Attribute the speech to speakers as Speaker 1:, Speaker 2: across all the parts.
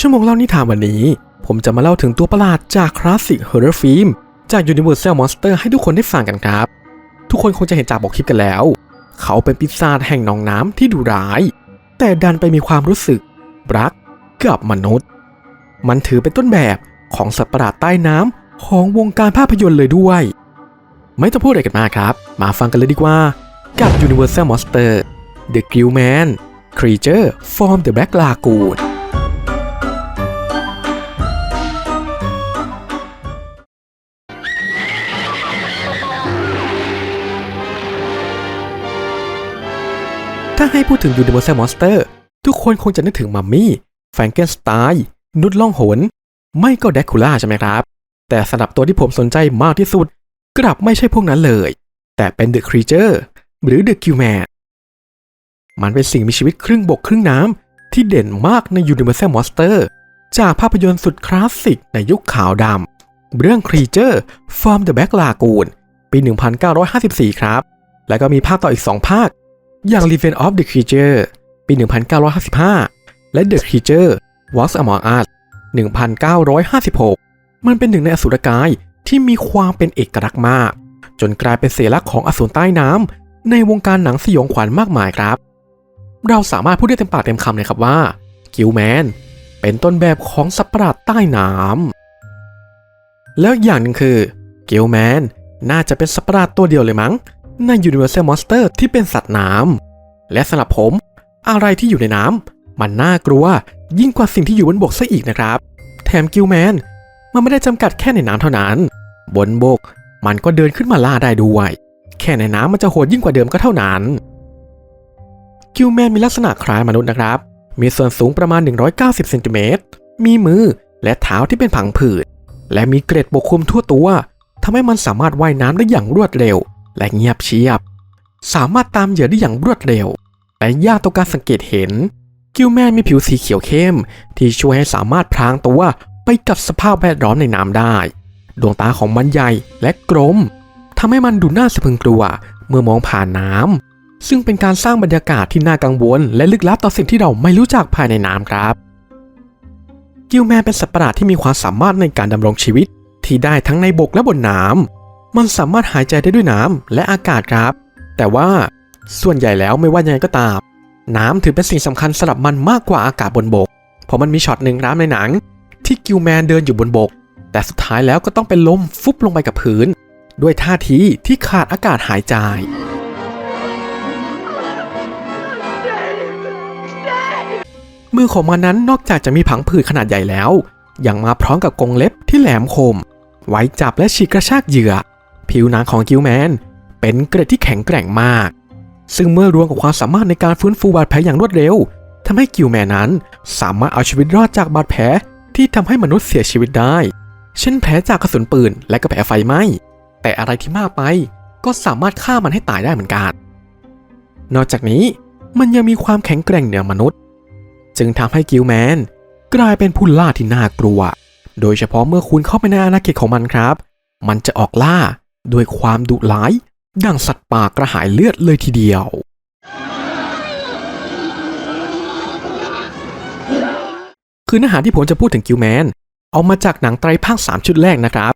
Speaker 1: ชั่วโมงเล่านิทานวันนี้ ผมจะมาเล่าถึงตัวประหลาดจากคลาสสิกฮอร์เรอร์ฟิล์มจาก Universal Monster ให้ทุกคนได้ฟังกันครับ ทุกคนคงจะเห็นจากบอกคลิปกันแล้ว เขาเป็นปีศาจแห่งหนองน้ำที่ดุร้าย แต่ดันไปมีความรู้สึก รักกับมนุษย์ มันถือเป็นต้นแบบของสัตว์ประหลาดใต้น้ำของวงการภาพยนตร์เลยด้วย ไม่ต้องพูดอะไรกันมากครับ มาฟังกันเลยดีกว่า กับ Universal Monster The Grill Man Creature from the Black Lagoon ถ้าให้พูดถึง Universal Monster ทุกคนคงจะนึกถึงมัมมี่ แฟรงเกนสไตน์นุษล่องหน ไม่ก็แดกคูล่าใช่ไหมครับ แต่สำหรับตัวที่ผมสนใจมากที่สุด กลับไม่ใช่พวกนั้นเลย แต่เป็น The Creature หรือ The q m a n มันเป็นสิ่งมีชีวิตครึ่งบกครึ่งน้ำที่เด่นมากใน Universal Monster จากภาพยนตร์สุดคลาสสิกในยุคขาวดำเรื่อง Creature from the Black Lagoon ปี 1954 ครับ แล้วก็มีภาคต่ออีก 2 ภาค อย่าง Revenge of the Creature ปี 1955 และ The Creature Walks Among Us 1956 มันเป็นหนึ่งในอสูรกายที่มีความเป็นเอกลักษณ์มาก จนกลายเป็นเสลักษณ์ของอสูรใต้น้ำในวงการหนังสยองขวัญมากมายครับ เราสามารถพูดได้เต็มปากเต็มคำเลยครับว่ากิลแมนเป็นต้นแบบของสัตว์ประหลาดใต้น้ำแล้วอย่างหนึ่งคือกิลแมนน่าจะเป็นสัตว์ประหลาดตัวเดียวเลยมั้ง ใน Universal Monster ที่เป็นสัตว์น้ำและสำหรับผม อะไรที่อยู่ในน้ำมันน่ากลัวยิ่งกว่าสิ่งที่อยู่บนบกซะอีกนะครับ แถมกิลแมนมันไม่ได้จำกัดแค่ในน้ำเท่านั้น บนบกมันก็เดินขึ้นมาล่าได้ด้วย แค่ในน้ำมันจะโหดยิ่งกว่าเดิมก็เท่านั้น กิลแมนมีลักษณะคล้ายมนุษย์นะครับ มีส่วนสูงประมาณ 190เซนติเมตร มีมือและเท้าที่เป็นผังผืด และมีเกร็ดปกคลุมทั่วตัวทำให้มันสามารถว่ายน้ำได้อย่างรวดเร็ว และเงียบเชียบ สามารถตามเหยื่อได้อย่างรวดเร็ว และยากต่อการสังเกตเห็น กิลแมนมีผิวสีเขียวเข้ม ที่ช่วยให้สามารถพรางตัวไปกับสภาพแวดล้อมในน้ำได้ ดวงตาของมันใหญ่และกลมทำให้มันดูน่าสะพึงกลัวเมื่อมองผ่านน้ำซึ่งเป็นการสร้างบรรยากาศที่น่ากังวล และลึกลับต่อสิ่งที่เราไม่รู้จักภายในน้ำครับ กิลแมนเป็นสัตว์ประหลาดที่มีความสามารถในการดำรงชีวิตที่ได้ทั้งในบกและบนน้ำ มันสามารถหายใจได้ด้วยน้ำและอากาศครับ แต่ว่าส่วนใหญ่แล้วไม่ว่ายังไงก็ตาม น้ำถือเป็นสิ่งสำคัญสำหรับมันมากกว่าอากาศบนบก เพราะมันมีช็อตหนึ่งน้ำในหนัง ที่กิลแมนเดินอยู่บนบก แต่สุดท้ายแล้วก็ต้องเป็นลมฟุบลงไปกับพื้น ด้วยท่าทีที่ขาดอากาศหายใจ มือของมันนั้นนอกจากจะมีผังผืดขนาดใหญ่แล้ว ยังมาพร้อมกับกรงเล็บที่แหลมคม ไว้จับและฉีกกระชากเหยื่อ ผิวหนังของกิลแมนเป็นเกร็ดที่แข็งแกร่งมาก ซึ่งเมื่อรวมกับความสามารถในการฟื้นฟูบาดแผลอย่างรวดเร็วทำให้กิลแมนนั้น สามารถเอาชีวิตรอดจากบาดแผลที่ทำให้มนุษย์เสียชีวิตได้ เช่นแผลจากกระสุนปืนและก็แผลไฟไหม้ แต่อะไรที่มากไปก็สามารถฆ่ามันให้ตายได้เหมือนกัน นอกจากนี้มันยังมีความแข็งแกร่งเหนือมนุษย์ จึงทำให้กิลแมนกลายเป็นผู้ล่าที่น่ากลัว โดยเฉพาะเมื่อคุณเข้าไปในอาณาเขตของมันครับ มันจะออกล่า ด้วยความดุร้าย ดังสัตว์ป่ากระหายเลือดเลยทีเดียว คือเนื้อหาที่ผมจะพูดถึงกิลแมน เอามาจากหนังไตรภาค 3 ชุดแรกนะครับ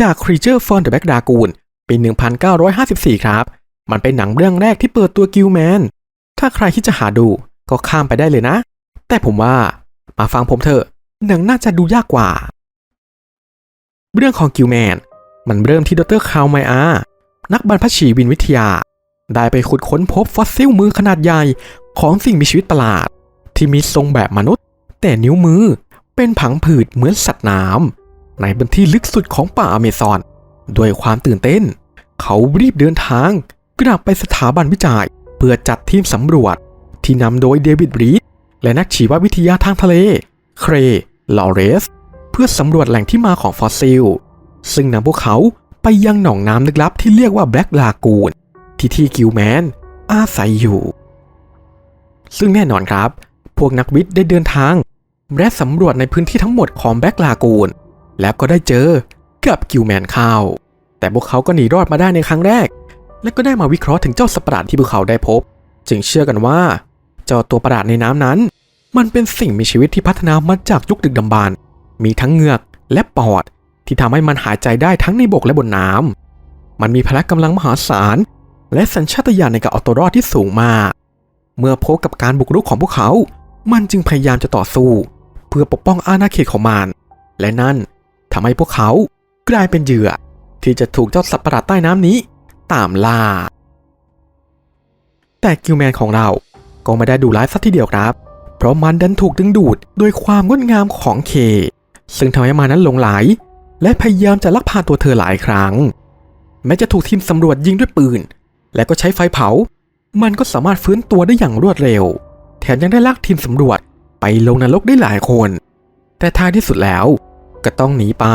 Speaker 1: จาก Creature from the Black Lagoon ปี1954 ครับ มันเป็นหนังเรื่องแรกที่เปิดตัวกิลแมน ถ้าใครที่จะหาดูก็ข้ามไปได้เลยนะ แต่ผมว่ามาฟังผมเถอะหนังน่าจะดูยากกว่า เรื่องของกิลแมน มันเริ่มที่ดรคาวไมอา นักบรรพชีวินวิทยา ได้ไปขุดค้นพบฟอสซิลมือขนาดใหญ่ของสิ่งมีชีวิตประหลาด ที่มีทรงแบบมนุษย์ แต่นิ้วมือเป็นผังผืดเหมือนสัตว์น้ำในพื้นที่ลึกสุดของป่าอเมซอน ด้วยความตื่นเต้น เขารีบเดินทางกลับไปสถาบันวิจัย เพื่อจัดทีมสำรวจ ที่นำโดยเดวิดบรีดและนักชีววิทยาทางทะเล เครลอเรส เพื่อสำรวจแหล่งที่มาของฟอสซิล ซึ่งนำพวกเขาไปยังหนองน้ำลึกลับที่เรียกว่าแบล็กลากูนที่ที่กิลแมนอาศัยอยู่ ซึ่งแน่นอนครับ พวกนักวิทย์ได้เดินทาง และสำรวจในพื้นที่ทั้งหมดของแบล็กลากูนแล้วก็ได้เจอกับกิลแมนเข้าแต่พวกเขาก็หนีรอดมาได้ในครั้งแรก และก็ได้มาวิเคราะห์ถึงเจ้าสัตว์ประหลาดที่พวกเขาได้พบ จึงเชื่อกันว่า เจ้าตัวประหลาดในน้ำนั้น มันเป็นสิ่งมีชีวิตที่พัฒนามาจากยุคดึกดำบรรพ์มีทั้งเหงือกและปอด ที่ทำให้มันหายใจได้ทั้งในบกและบนน้ำมันมีพละกำลังมหาศาล และสัญชาตญาณในการเอาตัวรอดที่สูงมาก เมื่อพบกับการบุกรุกของพวกเขา มันจึงพยายามจะต่อสู้ เพื่อปกป้องอาณาเขตของมัน และนั่นทำให้พวกเขากลายเป็นเหยื่อ ที่จะถูกเจ้าสัตว์ประหลาดใต้น้ำนี้ ตามล่า แต่กิลแมนของเราก็ไม่ได้ดูร้ายสักทีเดียวครับ เพราะมันดันถูกดึงดูดโดยความงดงามของเค ซึ่งทำให้มันนั้นหลงไหล และพยายามจะลักพาตัวเธอหลายครั้ง แม้จะถูกทีมสำรวจยิงด้วยปืน และก็ใช้ไฟเผา มันก็สามารถฟื้นตัวได้อย่างรวดเร็ว แถมยังได้ลากทีมสำรวจไปลงนรกได้หลายคน แต่ท้ายที่สุดแล้วก็ต้องหนีไป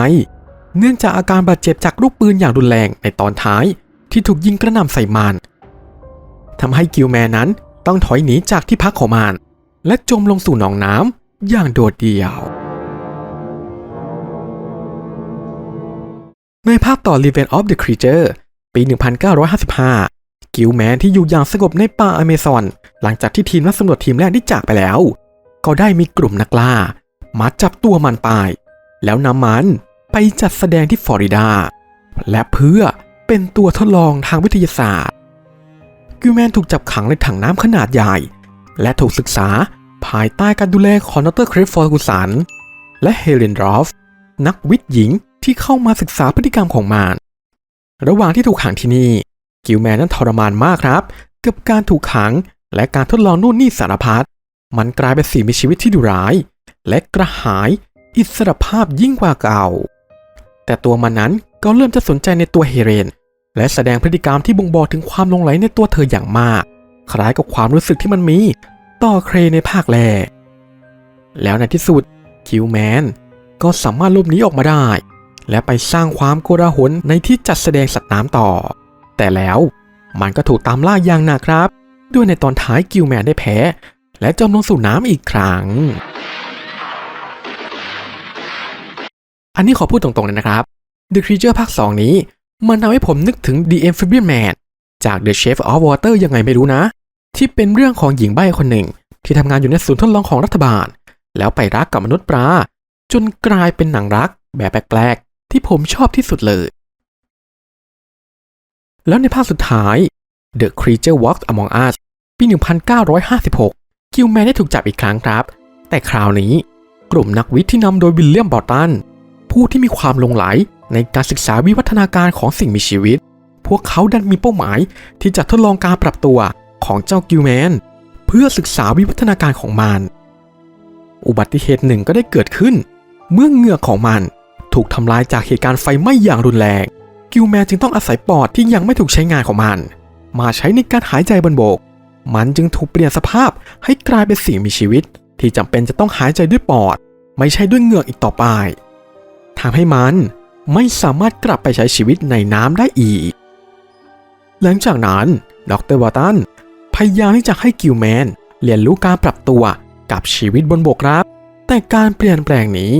Speaker 1: เนื่องจากอาการบาดเจ็บจากลูกปืนอย่างรุนแรงในตอนท้ายที่ถูกยิงกระหน่ำใส่มันทำให้กิลแมนนั้นต้องถอยหนีจากที่พักของมันและจมลงสู่หนองน้ำอย่างโดดเดี่ยว ในภาคต่อ Revenge of the Creature ปี 1955 กิลแมนที่อยู่อย่างสงบในป่าอเมซอน หลังจากที่ทีมนักสำรวจทีมแรกได้จากไปแล้ว ก็ได้มีกลุ่มนักล่ามาจับตัวมันไป แล้วนำมันไปจัดแสดงที่ฟลอริดา และเพื่อเป็นตัวทดลองทางวิทยาศาสตร์ กิลแมนถูกจับขังในถังน้ำขนาดใหญ่ และถูกศึกษาภายใต้การดูแลของดรคริสฟอร์กูสันและเฮเลนดรอฟนักวิทย์หญิง ที่เข้ามาศึกษาพฤติกรรมของมันระหว่างที่ถูกขังที่นี่ กิลแมนนั้นทรมานมากครับ กับการถูกขังและการทดลองนู่นนี่สารพัดมันกลายเป็นสิ่งมีชีวิตที่ดุร้าย และกระหายอิสรภาพยิ่งกว่าเก่า แต่ตัวมันนั้นก็เริ่มจะสนใจในตัวเฮเรน และแสดงพฤติกรรมที่บ่งบอกถึงความลงไหลในตัวเธออย่างมาก คล้ายกับความรู้สึกที่มันมีต่อเครในภาคแรกแล้วในที่สุดคิวแมนก็สามารถลบหนีออกมาได้ และไปสร้างความโกลาหลในที่จัดแสดงสัตว์น้ำต่อ แต่แล้วมันก็ถูกตามล่าอย่างหนักครับ ด้วยในตอนท้ายกิลแมนได้แพ้ และจมลงสู่น้ำอีกครั้ง อันนี้ขอพูดตรงๆเลยนะครับ The Creature ภาค 2 นี้ มันทำให้ผมนึกถึง The Amphibian Man จาก The Shape of Water ยังไงไม่รู้นะ ที่เป็นเรื่องของหญิงใบ้คนหนึ่ง ที่ทำงานอยู่ในศูนย์ทดลองของรัฐบาล แล้วไปรักกับมนุษย์ปลาจนกลายเป็นหนังรักแบบแปลก ที่ผมชอบที่สุดเลย แล้วในภาคสุดท้าย The Creature Walks Among Us ปี 1956 กิลแมนได้ถูกจับอีกครั้งครับ แต่คราวนี้กลุ่มนักวิทย์ที่นำโดยวิลเลียมบอร์ตัน ผู้ที่มีความลงไหลในการศึกษาวิวัฒนาการของสิ่งมีชีวิต พวกเขาดันมีเป้าหมายที่จะทดลองการปรับตัวของเจ้ากิลแมน เพื่อศึกษาวิวัฒนาการของมัน อุบัติเหตุหนึ่งก็ได้เกิดขึ้น เมื่อเหงือกของมัน ถูกทำลายจากเหตุการณ์ไฟไหม้อย่างรุนแรง กิลแมนจึงต้องอาศัยปอดที่ยังไม่ถูกใช้งานของมัน มาใช้ในการหายใจบนบก มันจึงถูกเปลี่ยนสภาพให้กลายเป็นสิ่งมีชีวิต ที่จำเป็นจะต้องหายใจด้วยปอด ไม่ใช่ด้วยเหงือกอีกต่อไปทำให้มันไม่สามารถกลับไปใช้ชีวิตในน้ำได้อีก หลังจากนั้น ดรวอตตันพยายามที่จะให้กิลแมนเรียนรู้การปรับตัวกับชีวิตบนบกครับ แต่การเปลี่ยนแปลงนี้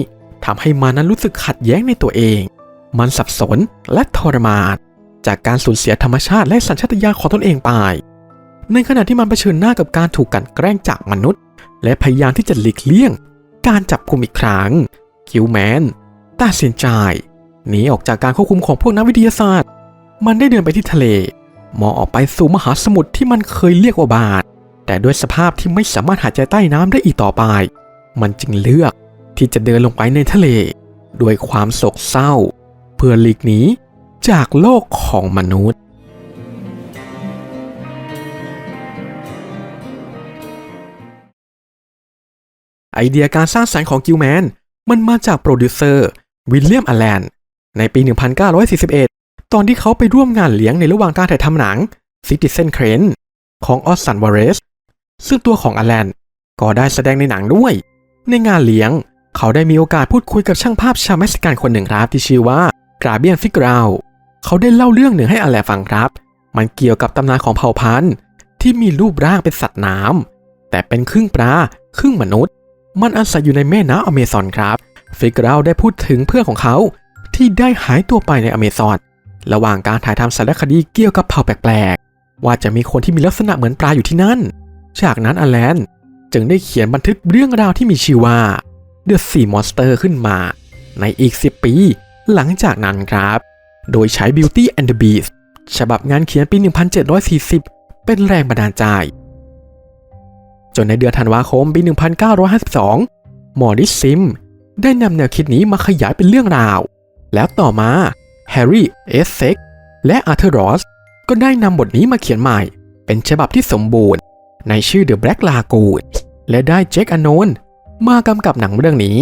Speaker 1: ทำให้มันนั้นรู้สึกขัดแย้งในตัวเอง มันสับสนและทรมานจากการสูญเสียธรรมชาติและสัญชาตญาณของตนเองไป ในขณะที่มันเผชิญหน้ากับการถูกกันแกล้งจากมนุษย์ และพยายามที่จะหลีกเลี่ยง การจับกุมอีกครั้ง คิวแมนตัดสินใจหนีออกจากการควบคุมของพวกนักวิทยาศาสตร์ มันได้เดินไปที่ทะเล มองออกไปสู่มหาสมุทรที่มันเคยเรียกว่าบาดแต่ด้วยสภาพที่ไม่สามารถหายใจใต้น้ำได้อีกต่อไป มันจึงเลือก ที่จะเดินลงไปในทะเล ด้วยความโศกเศร้า เพื่อหลีกหนีจากโลกของมนุษย์ ไอเดียการสร้างสรรค์ของกิลแมนมันมาจากโปรดิวเซอร์วิลเลียมอแลนในปี 1941 ตอนที่เขาไปร่วมงานเลี้ยงในระหว่างการถ่ายทำหนัง Citizen Kane ของออสซันวาเรสซึ่งตัวของอแลนก็ได้แสดงในหนังด้วย ในงานเลี้ยง เขาได้มีโอกาสพูดคุยกับช่างภาพชาวเม็กซิกันคนหนึ่งครับที่ชื่อว่ากราเบียนฟิกราเขาได้เล่าเรื่องหนึ่งให้อแลนฟังครับ มันเกี่ยวกับตำนานของเผ่าพันธุ์ ที่มีรูปร่างเป็นสัตว์น้ำแต่เป็นครึ่งปลาครึ่งมนุษย์ มันอาศัยอยู่ในแม่น้ำอเมซอนครับฟิกราได้พูดถึงเพื่อนของเขา ที่ได้หายตัวไปในอเมซอนระหว่างการถ่ายทำสารคดีเกี่ยวกับเผ่าแปลกๆ ว่าจะมีคนที่มีลักษณะเหมือนปลาอยู่ที่นั่น จากนั้นอแลน จึงได้เขียนบันทึกเรื่องราวที่มีชื่อว่า The Sea Monster ขึ้นมา ในอีก 10 ปี หลังจากนั้นครับ โดยใช้ Beauty and the Beast ฉบับงานเขียนปี 1740 เป็นแรงบันดาลใจ จนในเดือนธันวาคมปี 1952 มอริสซิม ได้นำแนวคิดนี้มาขยายเป็นเรื่องราว แล้วต่อมาแฮร์รี่เอสเซ็กและอาร์เธอร์รอสก็ได้นำบทนี้มาเขียนใหม่ เป็นฉบับที่สมบูรณ์ ในชื่อ The Black Lagoon และได้แจ็คอ n นน มากำกับหนังเรื่องนี้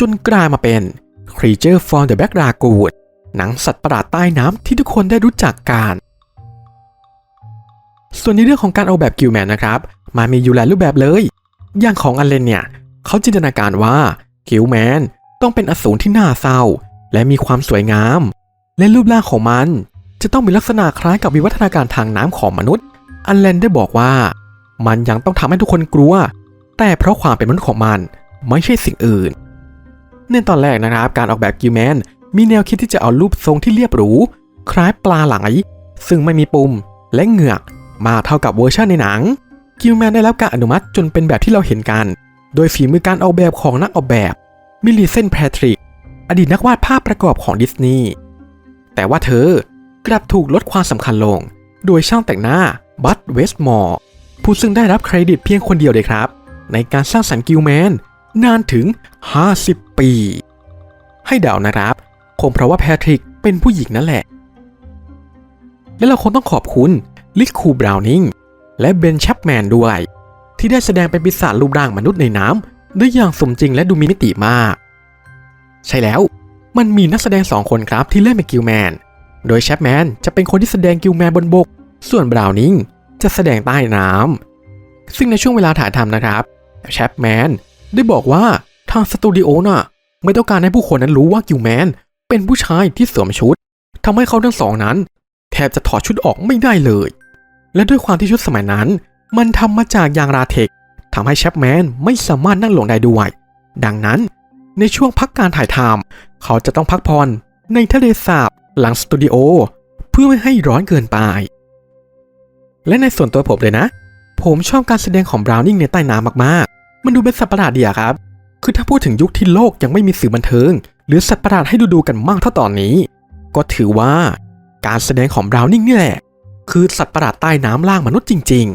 Speaker 1: จนกลายมาเป็น Creature from the Black Lagoon หนังสัตว์ประหลาดใต้น้ำที่ทุกคนได้รู้จักกัน ส่วนในเรื่องของการออกแบบกิลแมนนะครับ มามีอยู่หลายรูปแบบเลย อย่างของอันเลนเนี่ย เขาจินตนาการว่ากิลแมนต้องเป็นอสูรที่น่าเศร้า และมีความสวยงาม และรูปร่างของมัน จะต้องมีลักษณะคล้ายกับวิวัฒนาการทางน้ำของมนุษย์ อันเลนได้บอกว่า มันยังต้องทำให้ทุกคนกลัว แต่เพราะความเป็นมนุษย์ของมันไม่ใช่สิ่งอื่น ในตอนแรกนะครับ การออกแบบกิลแมนมีแนวคิดที่จะเอารูปทรงที่เรียบหรู คล้ายปลาไหล ซึ่งไม่มีปุ่มและเหงือกมาเท่ากับเวอร์ชันในหนัง กิลแมนได้รับการอนุมัติจนเป็นแบบที่เราเห็นกัน โดยฝีมือการออกแบบของนักออกแบบมิลลิเซนแพทริก อดีตนักวาดภาพประกอบของดิสนีย์แต่ว่าเธอกลับถูกลดความสำคัญลง โดยช่างแต่งหน้าบัตเวสมอร์ผู้ซึ่งได้รับเครดิตเพียงคนเดียวเลยครับ ในการสร้างสรรค์กิลแมน นานถึง 50 ปี ให้เดานะครับ คงเพราะว่าแพทริกเป็นผู้หญิงนั่นแหละ และเราคงต้องขอบคุณลิคคูบราวนิงและเบนแชปแมนด้วย ที่ได้แสดงเป็นปีศาจรูปร่างมนุษย์ในน้ำได้อย่างสมจริงและดูมีมิติมาก ใช่แล้วมันมีนักแสดงสองคนครับที่เล่นเป็นกิลแมน โดยแชปแมนจะเป็นคนที่แสดงกิลแมนบนบก ส่วนบราวนิงจะแสดงใต้น้ำ ซึ่งในช่วงเวลาถ่ายทำนะครับแชปแมนได้บอกว่าทางสตูดิโอน่ะไม่ต้องการให้ผู้คนนั้นรู้ว่ากิลแมนเป็นผู้ชายที่สวมชุดทำให้เขาทั้งสองนั้น แทบจะถอดชุดออกไม่ได้เลย และด้วยความที่ชุดสมัยนั้น มันทำมาจากยางราเทคทำให้แชปแมนไม่สามารถนั่งลงได้ด้วย ดังนั้นในช่วงพักการถ่ายทำเขาจะต้องพักผ่อนในทะเลสาบหลังสตูดิโอเพื่อไม่ให้ร้อนเกินไป และในส่วนตัวผมเลยนะ ผมชอบการแสดงของบราวนิงในใต้น้ำมากๆ มันดูเป็นสัตว์ประหลาดดีอะครับ คือถ้าพูดถึงยุคที่โลกยังไม่มีสื่อบันเทิง หรือสัตว์ประหลาดให้ดูดูๆกันมากเท่าตอนนี้ ก็ถือว่าการแสดงของบราวนิงนี่แหละ คือสัตว์ประหลาดใต้น้ำล่างมนุษย์จริง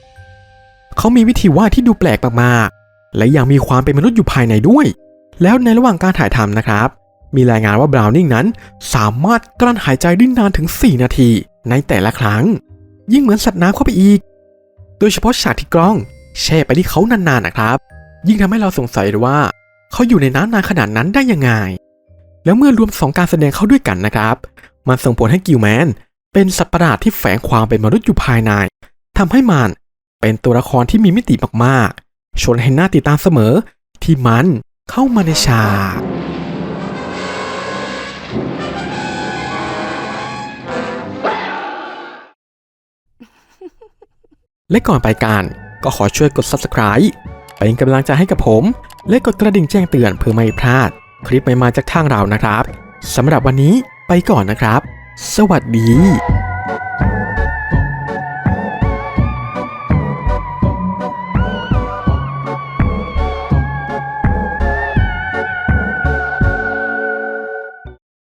Speaker 1: ๆ เขามีวิธีวาดที่ดูแปลกมากๆ และยังมีความเป็นมนุษย์อยู่ภายในด้วย แล้วในระหว่างการถ่ายทำนะครับ มีรายงานว่าบราวนิงนั้นสามารถกลั้นหายใจได้นานถึง 4 นาทีในแต่ละครั้ง ยิ่งเหมือนสัตว์น้ำเข้าไปอีก โดยเฉพาะฉากที่กล้อง แช่ไปที่เขานานๆนะครับ ยิ่งทำให้เราสงสัยเลยว่า เขาอยู่ในน้ำนานขนาดนั้นได้ยังไง แล้วเมื่อรวมสองการแสดงเข้าด้วยกันนะครับ มันส่งผลให้กิลแมนเป็นสัตว์ประหลาดที่แฝงความเป็นมนุษย์อยู่ภายในทำให้มันเป็นตัวละครที่มีมิติมากๆชวนให้น่าติดตามเสมอที่มันเข้ามาในฉาก และก่อนไปกันก็ขอช่วยกด subscribe เป็นกำลังใจให้กับผม และกดกระดิ่งแจ้งเตือนเพื่อไม่พลาด คลิปใหม่ๆจากทางเรานะครับสำหรับวันนี้ไปก่อนนะครับ สวัสดี